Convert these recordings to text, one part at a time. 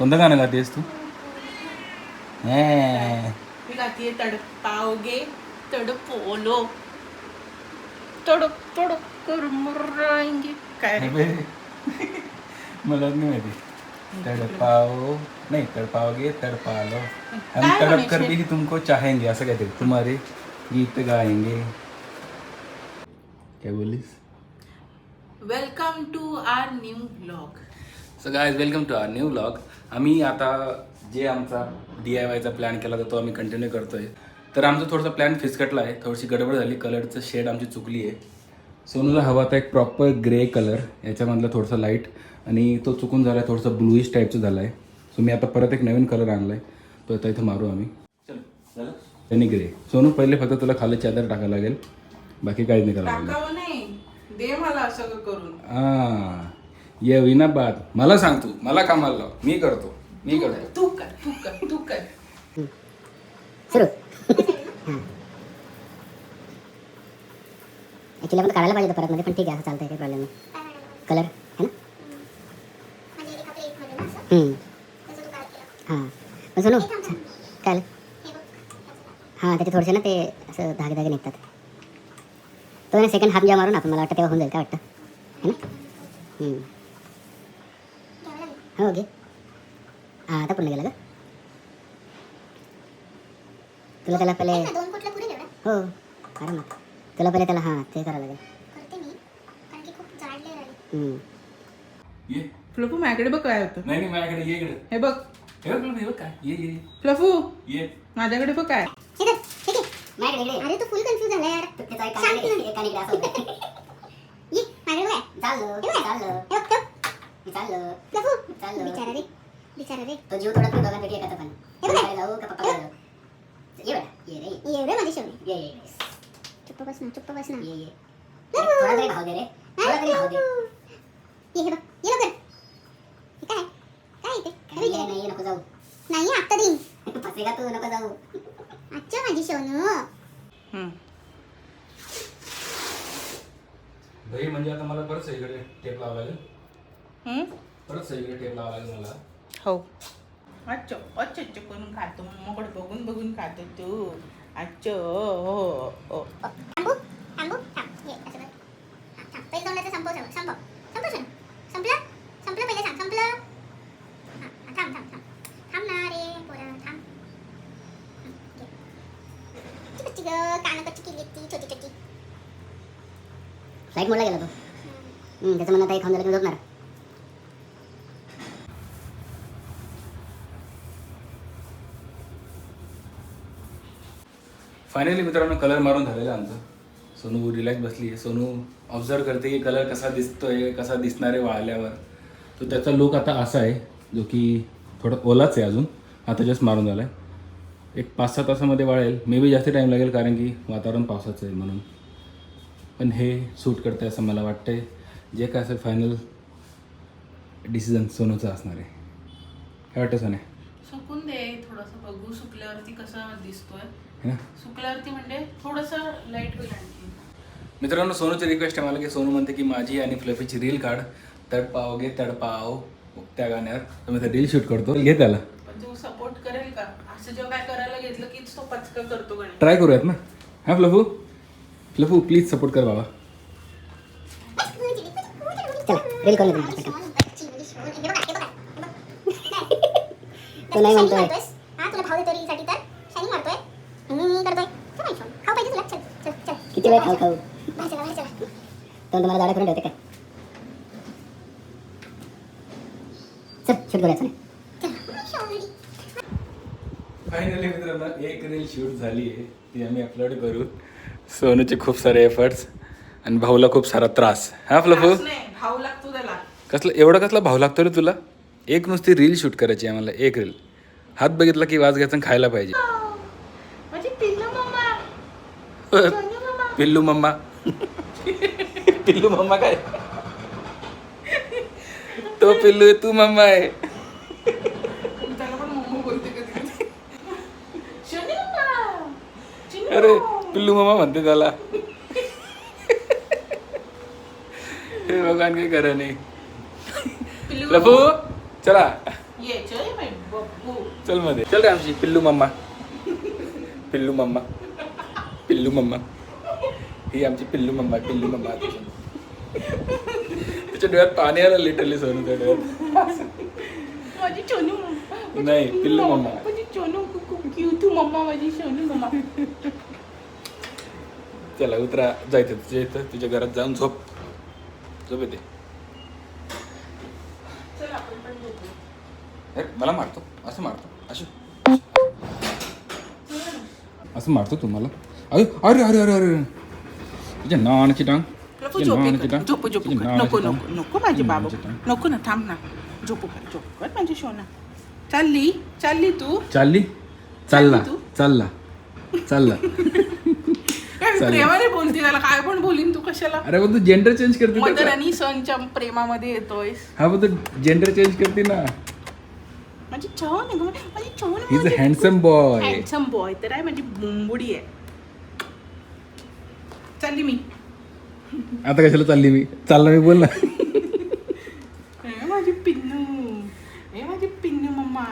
कोणतं गाणं गातेस तू? हे. मी गातीये तडपावगे तडपोलो. तडप तडप कर काय रे. मला नाही माहिती. तड़पाओ नहीं तड़पाओगे तड़पा लो हम काय तड़प कर? भी तुमको चाहेंगे असं काहीतरी. तुम्हारे गीत गाएंगे. काय बोलीस welcome to our new blog so guys welcome to our new vlog आम्ही आता जे आमचा डी आय वायचा प्लॅन केला होता तो आम्ही कंटिन्यू करतोय. तर आमचा थोडासा प्लॅन फिसकटला आहे. थोडीशी गडबड झाली. कलरचं शेड आमची चुकली आहे. सोनूला हवा होता एक प्रॉपर ग्रे कलर याच्यामधला थोडासा लाइट आणि तो चुकून झाला आहे थोडासा ब्लूइश टाईपचं झाला आहे सो मी आता परत एक नवीन कलर आणला आहे तो आता इथं मारू आम्ही. चलो झालं? त्यांनी ग्रे सोनू पहिले फक्त तुला खाली चादर टाकायला लागेल. बाकी काहीच नाही करावं लागेल. टाकावं दे मला सगळं करून. हा. ये विना बात मला सांग तू. मला कामाला लाव. मी करतो. मी करतो. तू कर तू कर तू कर. सुरू. ॲक्च्युली आपण काढायला पाहिजे होतं परत मध्ये पण ठीक आहे असं चालतंय काही प्रॉब्लेम नाही. कलर है ना? हम्म. हां. पण सोनू काय आलं? हां त्याचे थोडेसे ना ते असं धागे धागे निघतात. तो ना सेकंड हाफ जेव्हा मारू ना आपण मला वाटतं तेव्हा होऊन जाईल काय वाटतं? है ना? हम्म. हो घे हां आता पूर्ण गेलं का तुला त्याला पहिले हो आरामात तुला पहिले त्याला हां ते करावं लागेल करते मी कारण की खूप जाडले राहिले हम्म. ये फ्लफू माझ्याकडे बघ काय होतं नाही नाही माझ्याकडे ये इकडे हे बघ हे बघ हे बघ काय ये ये फ्लफू ये माझ्याकडे बघ काय हे हे. अरे तू फुल कन्फ्यूज झाला यार. ये माझ्याकडे बघ चाललं हे बघ. चाललं हे बघ, ठेव. मी चाललं लफू. चाललं. बिचारा रे बिचारा रे. तो जीव थोडा तू दोघांपैकी एकाचा पण. हे बघ. मम्मीकडे जाऊ का पप्पाकडे जाऊ ये बेटा ये रे. ये रे माझे शेवणे ये ये चुप्प बस ना चुप्प बस ना. ये ये. अरे, थोडा तरी भाव दे रे. थोडा तरी भाव दे. ये हे बघ ये लवकर. हे काय? काय येते नाही ये, नाही ये, नको जाऊ. नाही आत्ता देईन. तू? नको जाऊ. अच्छा माझी सोनू. दही म्हणजे आता मला परत सगळीकडे टेप लावा लागेल हम्म? परत सगळीकडे टेप लावा लागेल मला. हो. अच्छा अच्छा अच्छा करून खातो. मम्माकडे बघून बघून खातो तू. अच्छा हो हो. थांबू थांबू थांब. ये असं हा, थांब. पहिले तोंडाचं संपव संपव संपव सोनू संपलं संपलं पहिले सांग संपलं हा, हा, थांब थांब थांब थांब ना रे पोरा थांब हं, घे. कच्ची कच्ची ग कानं कच्ची केली ती छोटी छोटी फ्लाईट मोडला गेला तो हम्म, त्याचं म्हणणं आता एक खाऊन झालं की झोपणार फायनली मित्रांनो कलर मारून झालेला आमचं. सोनू रिलॅक्स बसली आहे. सोनू ऑब्झर्व करते की कलर कसा दिसतोय कसा दिसणार आहे वाळल्यावर. तर त्याचा लुक आता असा आहे जो की थोडा ओलाच आहे अजून. आता जस्ट मारून झाला आहे एक पाच सहा तासामध्ये वाळेल. मे बी जास्त टाईम लागेल कारण की वातावरण पावसाचं आहे म्हणून. पण हे सूट करतं असं मला वाटतंय. जे काय असेल फायनल डिसिजन सोनूचं असणार आहे. काय वाटतं सोने? सुकून दे थोडंसं बघू सुकल्यावरती कसा दिसतोय. ना? सुकल्यावरती म्हणजे थोडस लाइट होईल आणखी. मित्रांनो सोनूची रिक्वेस्ट आहे मला की सोनू म्हणते की माझी आणि फ्लफीची रील काढ. तडपावगे तडपाव. त्या गाण्यावर तर मी रील शूट करतो. घे त्याला. पण तू सपोर्ट करेल का? असं जेव्हा काय करायला घेतलं कीच तो पचका करतो ट्राय करूयात ना. हां फ्लफू? फ्लफू प्लीज सपोर्ट कर बाबा. चला रील करून. तो नाही म्हणतोय. हा तुला भाव देतो रीलसाठी तर शायनिंग मारतोय आणि मी करतोय चल बाई, खाऊ पाहिजे तुला चल चल वेळ खाऊ खाऊ बाहेर चला बाहेर चला तो तुम्हाला जाडा करून ठेवते काय? चल शूट करूया चला फायनली मित्रांनो एक रील शूट झाली आहे. ती आम्ही अपलोड करू. सोनूचे खूप सारे एफर्ट्स आणि भाऊला खूप सारा त्रास. हा फ्लफू भाव लागतो त्याला. कसला एवढा कसला भाव लागतो रे तुला? एक नुसती रील शूट करायची आहे मला एक रील हात बघितला की वाज घ्यायचा आणि खायला पाहिजे. म्हणजे पिल्लू मम्मा. पिल्लू मम्मा काय? तो पिल्लू आहे तू मम्मा आहे. त्याला पण मम्मा बोलते कधी कधी. शनी मम्मा. चिन्नू. अरे पिल्लू मम्मा म्हणते त्याला. हे बघा आणखी खरं नाही. पिल्लू लफू चला. ये चल बाई बब्बू चलमध्ये. चल रे आमची पिल्लू मम्मा. पिल्लू मम्मा. पिल्लू मम्मा. ही आमची पिल्लू मम्मा पिल्लू मम्मा तिच्या डोळ्यात पाणी आलं लिटरली डोळ्यात. माझी चोनू मम्मा. नाही, पिल्लू मम्मा. माझी चोनू खूप क्यूट मम्मा माझी सोनू मम्मा. चला उतरा. जायचं तुझ्या इथं तुझ्या घरात जाऊन झोप. झोप येते. मला मारतो. असं मारतो. असं असं मारतो तुम्हाला? अरे अरे अरे अरे अरे. टांग नको तुझ्या झोपे नावाची कर. टांग झोपू झोपू तुझ्या कर. नावाची नको टांग. नको नको माझे तुझ्या बाबा नावाची टांग. नको ना थांब ना झोपू कर झोपू कर माझी चालली चालली तू चालली चालला तू? चालला चालला काय. प्रेमाने बोलते त्याला. काय पण बोलीन तू कशाला? अरे पण तू जेंडर चेंज करते मदर त्याचा. आणि सनच्या प्रेमामध्ये येतोय हा पण तू जेंडर चेंज करते ना. माझी छान आहे गं, माझी छान is a handsome boy handsome boy तर आहे माझी बुंबुडी आहे. चालली मी. आता कशाला चालली मी? चालला मी बोल ना. ए, माझी पिन्नू. ए माझी पिन्नू मम्मा.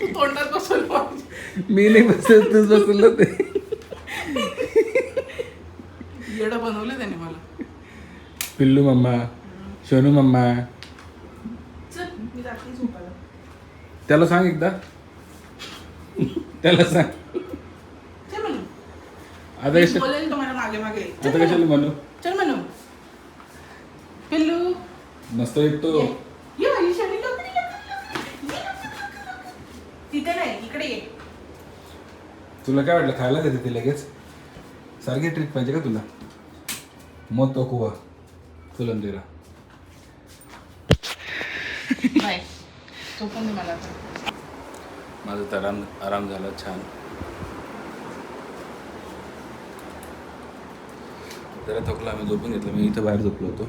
तू तोंडात बसवलं माझ्या. मी नाही बसत तूच बसलं ते. येडं बनवलं त्याने मला. पिल्लू मम्मा सोनू मम्मा. चल मी जाते झोपायला. त्याला सांग एकदा. त्याला सांग. आता मी कशा बोलेल तुम्हाला मागे मागे. चल आता कशाला म्हणू. म्हणू? चल म्हणू. पिल्लू. मस्त येतो ये. ये माझी शनी लवकर ये, लवकर, लवकर. ये, लवकर, लवकर, लवकर. तिथे नाही इकडे ये. तुला काय वाटलं खायला देते ते लगेच? सारखी ट्रीट पाहिजे का तुला? मग तो कुवा तुला झोपून दे मला. माझा तर आराम आराम झाला छान. जरा थकला आम्ही झोपून घेतलं. मी इथं बाहेर झोपलो होतो.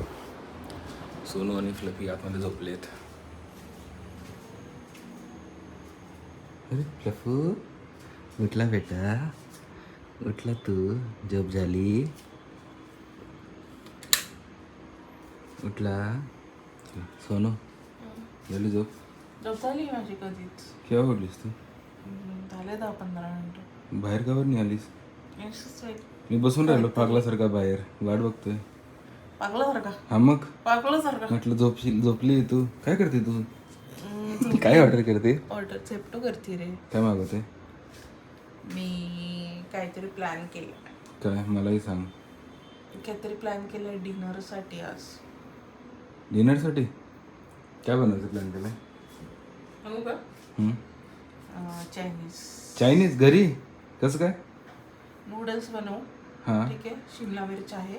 सोनू आणि फ्लफी आतमध्ये झोपलेत. अरे फ्लफू उठला बेटा. उठला तू. झोप झाली. उठला. सोनू झाली झोप? झोप झाली माझी कधीच. केव्हा उठलीस तू? झाले दहा पंधरा मिनिटं. बाहेर का बरं नाही आलीस. मी बसून राहिलो पागलासारखा बाहेर. वाट बघतोय. पागलासारखा? हा मग? पागलासारखा? म्हटलं झोपशील झोपली तू. काय करते तू? काय ऑर्डर करते? ऑर्डर झेप्टो करते रे. काय मागवते? मी काहीतरी प्लॅन केलं काय? मलाही सांग. काहीतरी प्लॅन केलं डिनरसाठी आज. डिनरसाठी? काय बनवायचं प्लॅन केलाय? हो का? चायनीज. चायनीज? घरी? कसं काय? नूडल्स बनवू. हां. ठीक आहे? शिमला मिरच आहे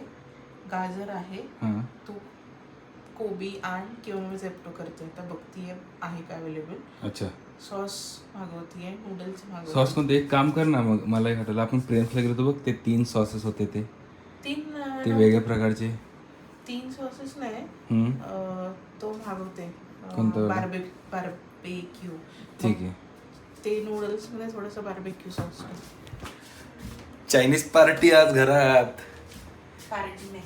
गाजर आहे हां. तू कोबी आण किंवा मी झेप्टो करते. तर बघतीये आहे का अवेलेबल अच्छा. सॉस मागवतीये नूडल्स मागवते सॉस कोणते? एक काम कर ना मग मलाही हॉटेल आपण फ्रेंड्सला गेलो होतो बघ ते तीन सॉसेस होते ते. तीन ते वेगळ्या प्रकारचे. तीन सॉसेस नाही. हम्म? अं, तो मागवते. कोणतं? Barbecue barbecue. ठीक आहे. ते नूडल्समध्ये थोडस बार्बेक्यू सॉस चायनीज पार्टी आज घरात. पार्टी नाही.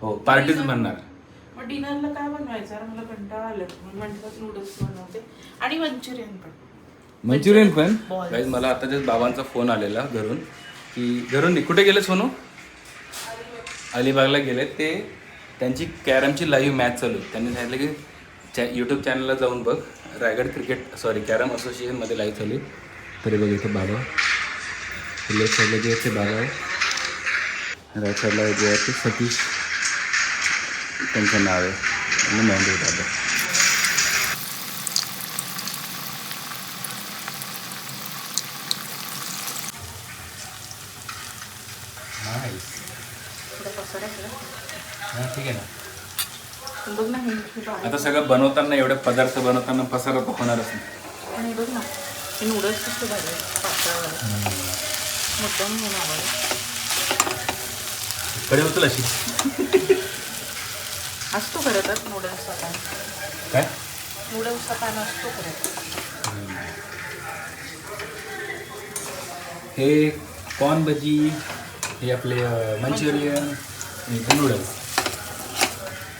हो पार्टीच म्हणणार. मग डिनरला काय बनवायचं? मला कंटाळा आलं म्हटलं नूडल्स बनवते. आणि मंचुरियन पण. मंचुरियन पण? Balls. गाईज मला आता जस्ट बाबांचा फोन आलेला घरून. की घरून नि- कुठे गेले सोनू? अलिबागला गेले ते त्यांची कॅरमची लाईव्ह मॅच चालू आहे. त्यांनी सांगितलं की चॅ यूट्यूब चॅनलला जाऊन बघ. रायगड क्रिकेट सॉरी कॅरम असोसिएशनमध्ये लाईव्ह चालू आहे. तरी बघ इथं बाबा. लेफ्ट साईडला जे आहे ते बाबा आहे राईट साईडला जे आहे ते सतीश त्यांचं नाव आहे आणि महेंद्र दादा. हां ठीक आहे ना? बघ हे. आता सगळं बनवताना एवढे पदार्थ बनवताना पसारा तर होणारच नाही. आणि बघ ना हे नूडल्स कसे झाले पातळ मुद्दाम घेऊन आवडलं. कडे होतील अशी? असतो खरं तर नूडल्सचा पॅन काय? नूडल्सचा पॅन असतो खरं हे कॉर्न भजी हे आपले मंचुरियन नूडल्स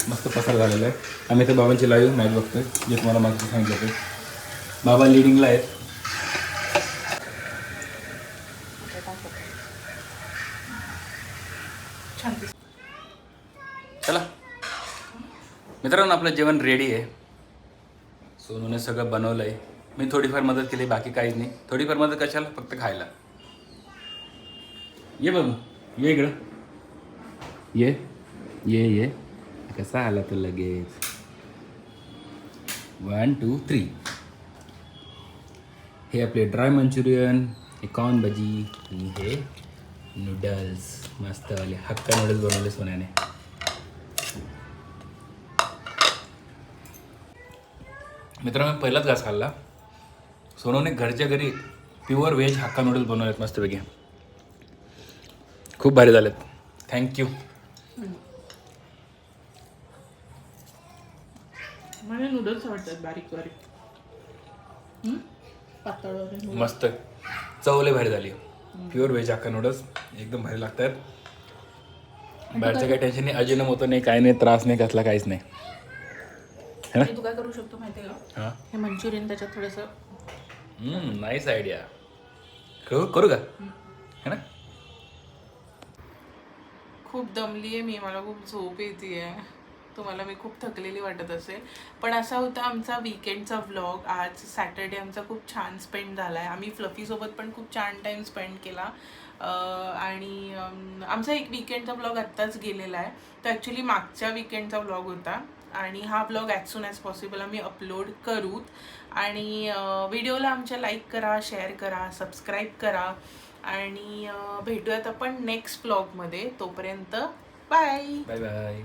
मस्त पसार झालेला आहे. आम्ही तर बाबांची लाईव्ह मॅच बघतोय जे तुम्हाला मागचं सांगितलं ते. बाबा लिडिंगला आहेत. छान चला. मित्रांनो आपलं जेवण रेडी आहे. सोनूने सगळं बनवलं आहे मी थोडीफार मदत केली बाकी काहीच नाही. थोडीफार मदत कशाला? फक्त खायला. ये बाबू ये इकडं. ये ये ये. कसा आला तर लगेच? वन टू थ्री हे आपले ड्राय मंचुरियन हे कॉर्न भजी आणि हे नूडल्स मस्तवाले हक्का नूडल्स बनवले सोन्याने. मित्रांनो पहिलाच घास खाल्ला. सोनूने घरच्या घरी प्युअर व्हेज हक्का नूडल्स बनवलेत मस्तपैकी. खूप भारी झालेत. थँक्यू मला नूडल्स आवडतात बारीक बारीक? पातळ. मस्त. चवले भारी झाली. Pure veg Hakka noodles. एकदम भारी लागतात. बाहेरचं काही टेन्शन नाही अजिनम होतं नाही काय नाही त्रास नाही कसला काहीच नाही. है ना? तू काय करू शकतो का? हां? हे मंचुरियन त्याच्यात थोडंसं नाईस आयडिया करू करू का? है ना? खूप दमली आहे मी मला खूप झोप येते आहे तुम्हाला मी खूप थकलेली वाटत असेल. पण असा होता आमचा विकेंडचा व्लॉग आज सॅटर्डे आमचा खूप छान स्पेंड झाला आहे आम्ही फ्लफीसोबत पण खूप छान टाईम स्पेंड केला. आणि आमचा एक विकेंडचा व्लॉग आत्ताच गेलेला आहे. तर ॲक्च्युली मागच्या विकेंडचा व्लॉग होता. आणि हा blog as soon as possible आम्ही अपलोड करूत. आणि व्हिडिओला आमच्या लाईक करा शेअर करा सबस्क्राईब करा. आणि भेटूयात आपण नेक्स्ट ब्लॉगमध्ये तोपर्यंत बाय बाय बाय